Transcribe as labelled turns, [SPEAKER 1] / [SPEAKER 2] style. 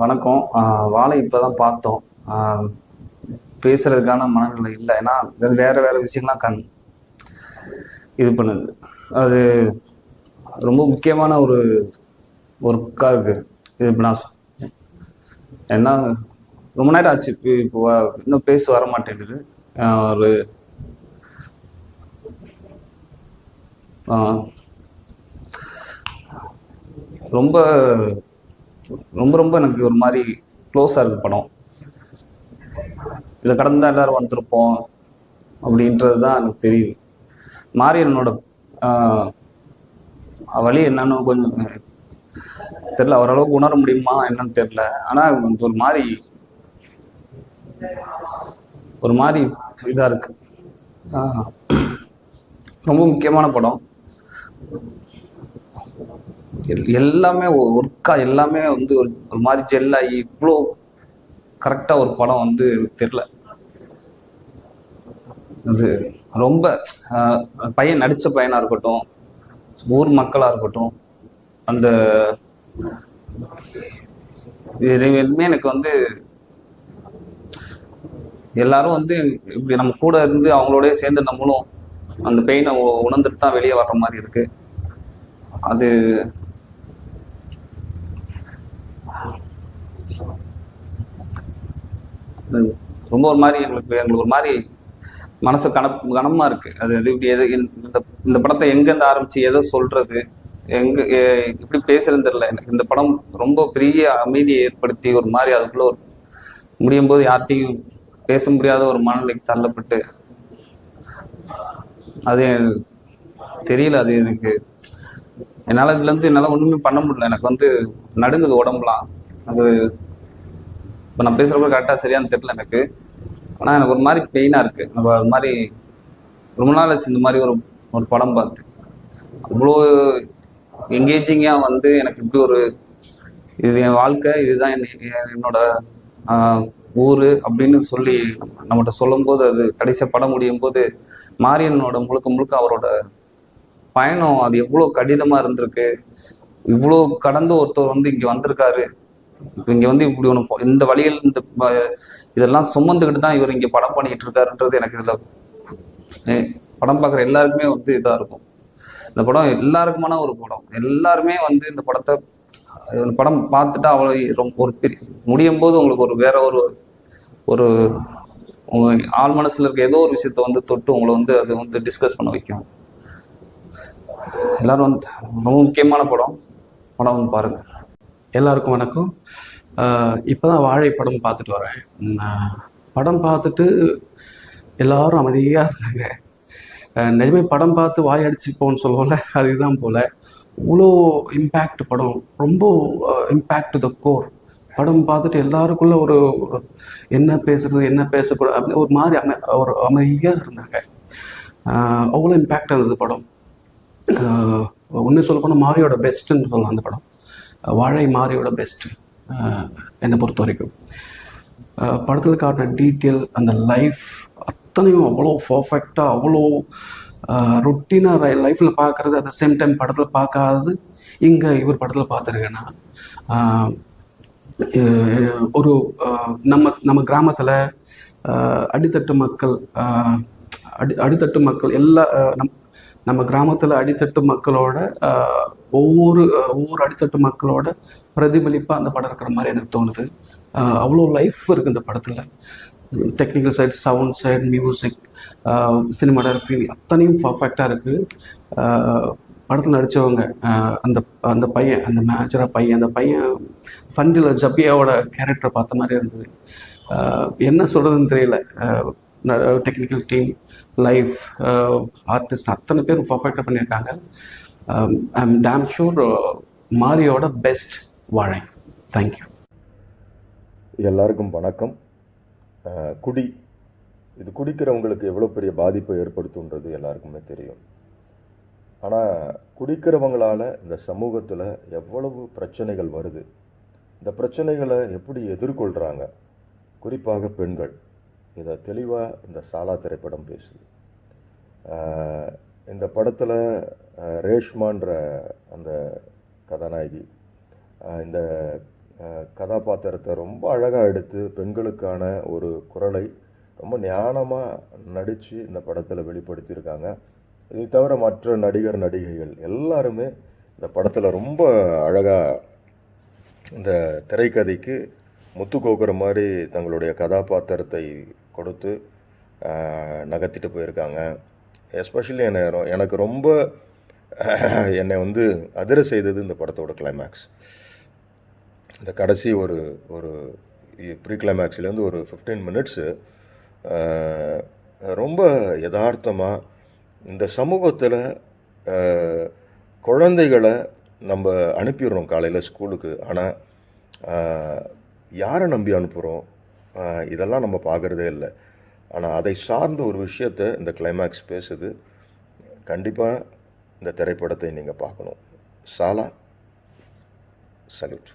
[SPEAKER 1] வணக்கம். வாழை இப்போ தான் பார்த்தோம். பேசுகிறதுக்கான பேசுறதுக்கான மனநிலை இல்லை. ஏன்னா அது வேற வேற விஷயம்லாம் கண் இது பண்ணுது. அது ரொம்ப முக்கியமான ஒரு ஒர்க்காக இருக்கு. இது இப்போ நான் ஏன்னா ரொம்ப நேரம் ஆச்சு. இப்போ இன்னும் பேச வர மாட்டேங்குது. ஒரு ரொம்ப ரொம்ப ரொம்ப எனக்கு ஒரு மாதிரி க்ளோஸாக இருக்கு படம். இதை கடந்தா எல்லாரும் வந்திருப்போம் அப்படின்றது தான் எனக்கு தெரியுது. மாரியனோட ஆஹ், வழி என்னன்னு கொஞ்சம் தெரில ஓரளவுக்கு உணர முடியுமா என்னன்னு தெரில ஆனால் கொஞ்சம் ஒரு மாதிரி ஒரு மாதிரி இதாக இருக்கு. ஆஹ், ரொம்ப முக்கியமான படம். எல்லாமே ஒர்க்காக எல்லாமே வந்து ஒரு ஒரு மாதிரி ஜெல்லாகி இவ்வளோ கரெக்டாக ஒரு படம் வந்து எனக்கு தெரில அது ரொம்ப பையன் நடித்த பையனாக இருக்கட்டும் ஊர் மக்களாக இருக்கட்டும் அந்த இது எதுவுமே எனக்கு வந்து எல்லாரும் வந்து இப்படி நம்ம கூட இருந்து அவங்களோடய சேர்ந்து நம்மளும் அந்த பெயினை உணர்ந்துட்டு தான் வெளியே வர்ற மாதிரி இருக்குது அது ரொம்ப ஒரு மாதிரி எங்களுக்கு எங்களுக்கு ஒரு மாதிரி மனசு கன கனமா இருக்கு. அது அது இப்படி எது இந்த இந்த படத்தை எங்கேருந்து ஆரம்பிச்சு எதை சொல்றது எங்க இப்படி எப்படி தெரியல. எனக்கு இந்த படம் ரொம்ப பெரிய அமைதியை ஏற்படுத்தி ஒரு மாதிரி அதுக்குள்ள ஒரு முடியும் போது யார்கிட்டையும் பேச முடியாத ஒரு மனநிலைக்கு தள்ளப்பட்டு அது தெரியல அது எனக்கு என்னால் இதுல இருந்து என்னால் ஒன்றுமே பண்ண முடியல. எனக்கு வந்து நடுங்குது உடம்புலாம். அது இப்போ நான் பேசுகிறப்ப கரெக்டாக சரியான்னு தெரில எனக்கு. ஆனால் எனக்கு ஒரு மாதிரி பெயினாக இருக்குது நம்ம ஒரு மாதிரி ரொம்ப நாள் ஆச்சு இந்த மாதிரி ஒரு ஒரு படம் பார்த்து. அவ்வளோ எங்கேஜிங்காக வந்து எனக்கு இப்படி ஒரு இது என் வாழ்க்கை இதுதான் என் என்னோட ஊர் அப்படின்னு சொல்லி நம்மகிட்ட சொல்லும்போது அது கடைசியாக படம் முடியும் போது மாரியனோட முழுக்க முழுக்க அவரோட பயணம் அது எவ்வளோ கடினமாக இருந்திருக்கு. இவ்வளோ கடந்து ஒருத்தர் வந்து இங்கே வந்திருக்காரு. இப்போ இங்கே வந்து இப்படி ஒன்று இந்த வழியில் இந்த இதெல்லாம் சுமந்துக்கிட்டு தான் இவர் இங்கே படம் பண்ணிக்கிட்டு இருக்காருன்றது எனக்கு இதில் படம் பார்க்குற எல்லாருக்குமே வந்து இதாக இருக்கும். இந்த படம் எல்லாருக்குமான ஒரு படம். எல்லாருமே வந்து இந்த படத்தை இந்த படம் பார்த்துட்டு அவ்வளோ ரொம்ப ஒரு பெரிய முடியும் போது உங்களுக்கு ஒரு வேற ஒரு ஒரு உங்கள் ஆள் மனசுல இருக்க ஏதோ ஒரு விஷயத்த வந்து தொட்டு உங்களை வந்து அது வந்து டிஸ்கஸ் பண்ண வைக்கும். எல்லாரும் வந்து ரொம்ப முக்கியமான படம். படம் வந்து பாருங்கள்
[SPEAKER 2] எல்லாருக்கும் வணக்கம். இப்போ தான் வாழை படம் பார்த்துட்டு வரேன். படம் பார்த்துட்டு எல்லாரும் அமைதியாக இருந்தாங்க நிஜமே படம் பார்த்து வாய் அடிச்சுப்போன்னு சொல்லுவோம்ல அதுதான் போல். இவ்வளோ இம்பேக்ட் படம் ரொம்ப இம்பேக்ட் த கோர் படம் பார்த்துட்டு எல்லாருக்குள்ள ஒரு என்ன பேசுறது என்ன பேசக்கூடாது அப்படின்னு ஒரு மாதிரி அமை ஒரு அமைதியாக இருந்தாங்க. அவ்வளோ இம்பேக்ட் இருந்தது படம். ஒன்று சொல்ல போனால் மாரியோட பெஸ்ட்டுன்னு சொல்லலாம் அந்த படம். வாழை மாறியோட பெஸ்ட்டு என்னை பொறுத்த வரைக்கும் படத்தில் காட்டின டீட்டெயில் அந்த லைஃப் அத்தனையும் அவ்வளோ பர்ஃபெக்டாக அவ்வளோ ரொட்டீனாக லைஃப்பில் பார்க்குறது அட் த சேம் டைம் படத்தில் பார்க்காதது இங்கே இவர் படத்தில் பார்த்துருக்கேன்னா ஒரு நம்ம நம்ம கிராமத்தில் அடித்தட்டு மக்கள் அடி அடித்தட்டு மக்கள் எல்லா நம் நம்ம கிராமத்தில் அடித்தட்டு மக்களோட ஒவ்வொரு ஒவ்வொரு அடித்தட்டு மக்களோட பிரதிபலிப்பாக அந்த படம் இருக்கிற மாதிரி எனக்கு தோணுது. அவ்வளோ லைஃப் இருக்குது இந்த படத்தில். Technical side sound side music cinematography அத்தனையும் பர்ஃபெக்டாக இருக்குது படத்தில் நடித்தவங்க அந்த அந்த பையன் அந்த மேஜராக பையன் அந்த பையன் ஃபண்டில் ஜப்பியாவோட கேரக்டரை பார்த்த மாதிரி இருந்தது. என்ன சொல்கிறதுன்னு தெரியல. டெக்னிக்கல் டீம் லைஃப் ஆர்டிஸ்ட் அத்தனை பேரும் பர்ஃபெக்டாக பண்ணியிருக்காங்க. ஐ எம் டேம் ஷூர் மாரியோட பெஸ்ட் வாழை. தேங்க்யூ
[SPEAKER 3] எல்லாருக்கும் வணக்கம். குடி இது குடிக்கிறவங்களுக்கு எவ்வளோ பெரிய பாதிப்பை ஏற்படுத்துன்றது எல்லாருக்குமே தெரியும். ஆனால் குடிக்கிறவங்களால் இந்த சமூகத்தில் எவ்வளவு பிரச்சனைகள் வருது. இந்த பிரச்சனைகளை எப்படி எதிர்கொள்கிறாங்க குறிப்பாக பெண்கள். இதை தெளிவாக இந்த சாலா திரைப்படம் பேசுது. இந்த படத்தில் ரேஷ்மான்ற அந்த கதாநாயகி இந்த கதாபாத்திரத்தை ரொம்ப அழகாக எடுத்து பெண்களுக்கான ஒரு குரலை ரொம்ப ஞானமாக நடித்து இந்த படத்தில் வெளிப்படுத்தியிருக்காங்க. இதை தவிர மற்ற நடிகர் நடிகைகள் எல்லாருமே இந்த படத்தில் ரொம்ப அழகாக இந்த திரைக்கதைக்கு முத்து கோக்குற மாதிரி தங்களுடைய கதாபாத்திரத்தை கொடுத்து நகர்த்திட்டு போயிருக்காங்க. எஸ்பெஷலி என்னை எனக்கு ரொம்ப என்னை வந்து அதிர செய்தது இந்த படத்தோட கிளைமேக்ஸ் இந்த கடைசி ஒரு ஒரு ப்ரீ கிளைமேக்ஸ்லேருந்து ஒரு ஃபிஃப்டீன் மினிட்ஸு ரொம்ப யதார்த்தமாக இந்த சமூகத்தில் குழந்தைகளை நம்ம அனுப்பிடுறோம் காலையில் ஸ்கூலுக்கு ஆனால் யாரை நம்பி அனுப்புகிறோம் இதெல்லாம் நம்ம பார்க்குறதே இல்லை. ஆனால் அதை சார்ந்த ஒரு விஷயத்தை இந்த கிளைமேக்ஸ் பேசுது. கண்டிப்பாக இந்த திரைப்படத்தை நீங்கள் பார்க்கணும். சாலா சல்யூட்.